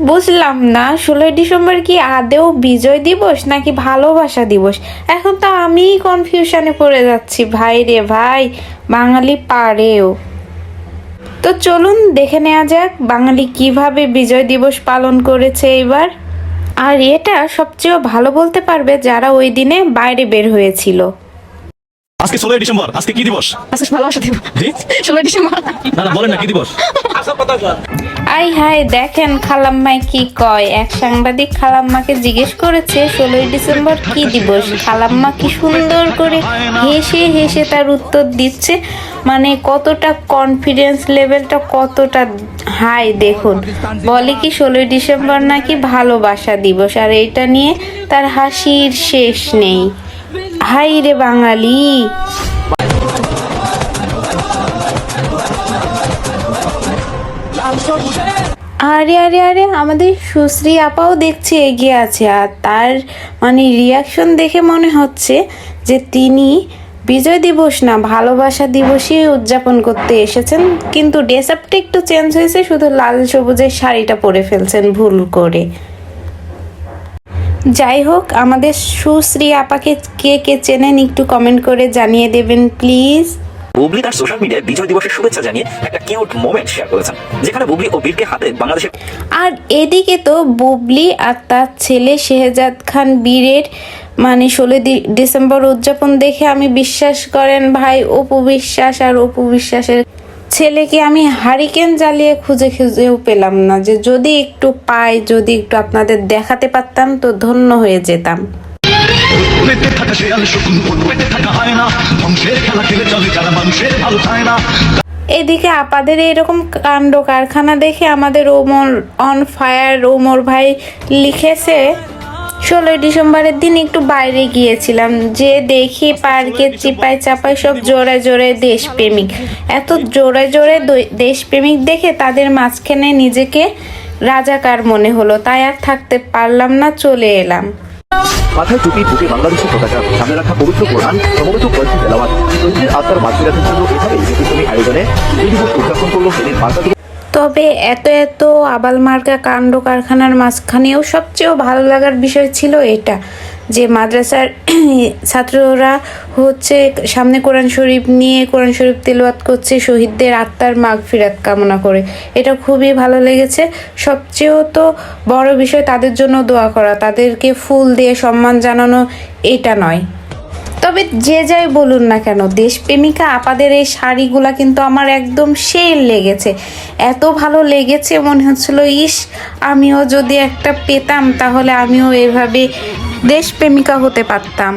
বুঝলাম না। ষোলোই ডিসেম্বর কি আদেও বিজয় দিবস নাকি ভালোবাসা দিবস? এখন তো আমিই কনফিউশনে পড়ে যাচ্ছি। ভাই রে ভাই, বাঙালি পারেও। তো চলুন দেখে নেওয়া যাক বাঙালি কীভাবে বিজয় দিবস পালন করেছে এবার আর এটা সবচেয়ে ভালো বলতে পারবে যারা ওই দিনে বাইরে বের হয়েছিল। আজকে ষোলোই ডিসেম্বর আজকে কি দিবস? আজকে ভালোবাসা দিব জি ষোলোই ডিসেম্বর। না না বলেন না কি দিবস? আই হাই দেখেন খালাম্মাই কি কয়। এক সাংবাদিক খালাম্মাকে জিজ্ঞেস করেছে ষোলোই ডিসেম্বর কি দিবস? খালাম্মা কি সুন্দর করে হেসে হেসে তার উত্তর দিচ্ছে। মানে কতটা কনফিডেন্স লেভেলটা কতটা হাই দেখুন। বলে কি ষোলোই ডিসেম্বর নাকি ভালোবাসা দিবস? আর এটা নিয়ে তার হাসির শেষ নেই। হাই রে বাঙালি। আরে আরে আরে, আমাদের সুশ্রী আপাও দেখছি এগিয়ে আছে, আর তার মানে রিয়াকশন দেখে মনে হচ্ছে যে তিনি বিজয় দিবস না, ভালোবাসা দিবসই উদযাপন করতে এসেছেন, কিন্তু ড্রেস আপটা একটু চেঞ্জ হয়েছে, শুধু লাল সবুজের শাড়িটা পরে ফেলছেন ভুল করে। যাই হোক আমাদের সুশ্রী আপাকে কে কে চেনেন একটু কমেন্ট করে জানিয়ে দেবেন প্লিজ বুবলি তার সোশ্যাল মিডিয়ায় বিজয় দিবসের শুভেচ্ছা জানিয়ে একটা কিউট মোমেন্ট শেয়ার করেছেন যেখানে বুবলি ও বীরকে হাতে বাংলাদেশের আর এদিকে তো বুবলি আর তার ছেলে শেহজাদ খান বীরের মানে ষোলো ডিসেম্বর উদযাপন দেখে আমি বিশ্বাস করেন ভাই অপু বিশ্বাস আর অপু বিশ্বাসের ছেলেকে আমি হারিকেন জ্বালিয়ে খুঁজে খুঁজেও পেলাম না যে যদি একটু পাই যদি একটু আপনাদের দেখাতে পারতাম তো ধন্য হয়ে যেতাম। পেটে থাকা শেয়াল শকুন পেটে থাকা হয় না। ধ্বংসের খেলা খেলে চলে যারা মানুষের ভালো চায় না। এদিকে আপাদের এরকম কাণ্ড কারখানা দেখে আমাদের ওমর অন ফায়ার ওমর ভাই লিখেছে ষোলোই ডিসেম্বরের দিন একটু বাইরে গিয়েছিলাম, যে দেখি পার্কে চিপাই চাপায় সব জোরে জোরে দেশপ্রেমিক। এত জোরে জোরে দেশপ্রেমিক দেখে তাদের মাঝখানে নিজেকে রাজাকার মনে হলো, তাই আর থাকতে পারলাম না, চলে এলাম। মাথায় টুপি বুকে বাংলাদেশের পতাকা, সামনে রাখা পবিত্র কোরআন, সমবেত কয়েকটি শহীদের আত্মার মাতৃরাতের জন্য এভাবে ব্যতিক্রমী আয়োজনে এই দিবস উদযাপন করল, সেদিন বার্তা তবে এত এত আবাল মার্কা কাণ্ড কারখানার মাঝখানেও সবচেয়ে ভালো লাগার বিষয় ছিল এটা, যে মাদ্রাসার ছাত্ররা হচ্ছে সামনে কোরআন শরীফ নিয়ে কোরআন শরীফ তেলোয়াত করছে, শহীদদের আত্মার মাগ ফিরাত কামনা করে। এটা খুবই ভালো লেগেছে। সবচেয়েও তো বড় বিষয় তাদের জন্য দোয়া করা, তাদেরকে ফুল দিয়ে সম্মান জানানো এটা নয়। তবে যে যাই বলুন না কেন, দেশপ্রেমিকা আপাদের এই শাড়িগুলো কিন্তু আমার একদম সেই লেগেছে। এত ভালো লেগেছে মনে হচ্ছিল, ইস, আমিও যদি একটা পেতাম, তাহলে আমিও এভাবে দেশপ্রেমিকা হতে পারতাম।